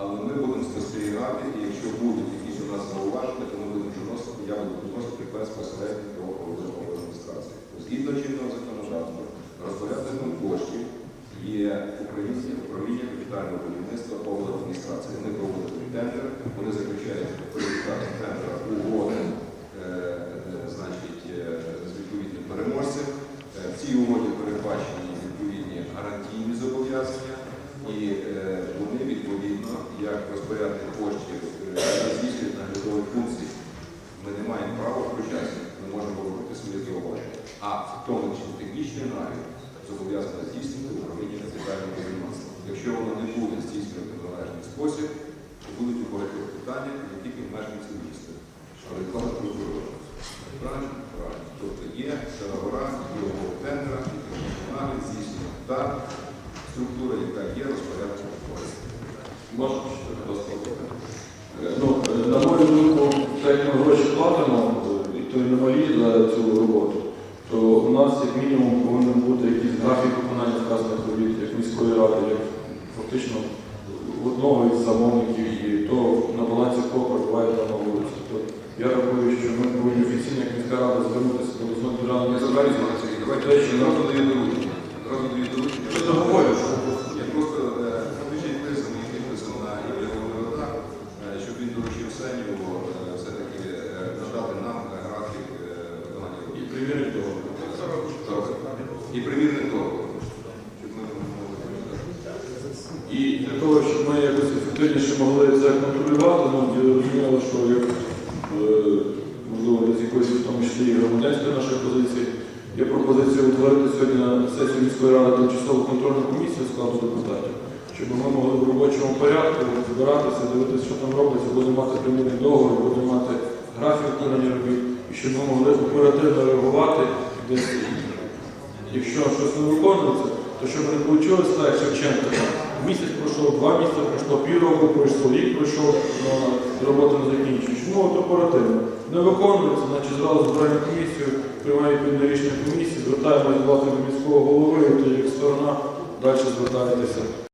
Але ми будемо спостерігати, і якщо будуть якісь у нас зауваження, то ми будемо вносити, я буду вносити безпосередньо до голови адміністрації. Згідно чинного законодавства, розпорядником коштів є українське управління капітального будівництва адміністрації. Вони проводять тендер, вони заключають тендера угоди е, е, значить, е, з відповідним переможцем. В цій угоді передбачені відповідні гарантійні зобов'язання, і як розпорядник коштів, е, здійснюють наглядові функції. Ми не маємо права втручатися, ми можемо робити свої зауваження. А в тому числі технічний нагляд зобов'язано здійснювати управління капітального будівництва. Якщо воно не буде здійснювати в належний спосіб, то будуть у багатьох питання, які мешканці міста. Але відкладати прокурора. Правильно? Правильно. Тобто є договора, є тендера, і нагляд здійснює та структура, яка є розпорядком коштів. Можна Е, Ну, на мою думку, так як ми гроші платимо, і то й немалі за цю роботу, то у нас як мінімум повинен бути якийсь графік виконання вказаних робіт, як міської ради, як фактично одного із замовників, і то на балансі кого перебуває дана вулиця. Тобто я рахую, що ми повинні офіційно як міська рада звернутися до обласного державного знак, Сергій, давайте ще одразу даю доручення. Одразу даю? Я просто примірник того. Добре. І примірник прочитати. І для того, щоб ми якось ефективніше могли це контролювати, ну зрозуміло, що як е, можливо з якоїсь в тому числі і громадянської нашої позиції, є пропозиція утворити сьогодні на сесію міської ради тимчасову контрольну комісію складу депутатів, щоб ми могли в робочому порядку збиратися, дивитися, що там робиться, будемо мати примірний договір, будемо мати графік виконання робіт, і щоб ми могли оперативно реагувати десь якщо щось не виконується, то щоб не вийшло так, як Шевченко. Місяць пройшов, два місяці пройшло, півроку пройшло, рік пройшов, робота не закінчує. Чому от оперативно? Не виконується, значить зразу збираємо комісію, приймає відповідне рішення комісії, звертаємось власне до міського голови, тоді як сторона далі звертаєтеся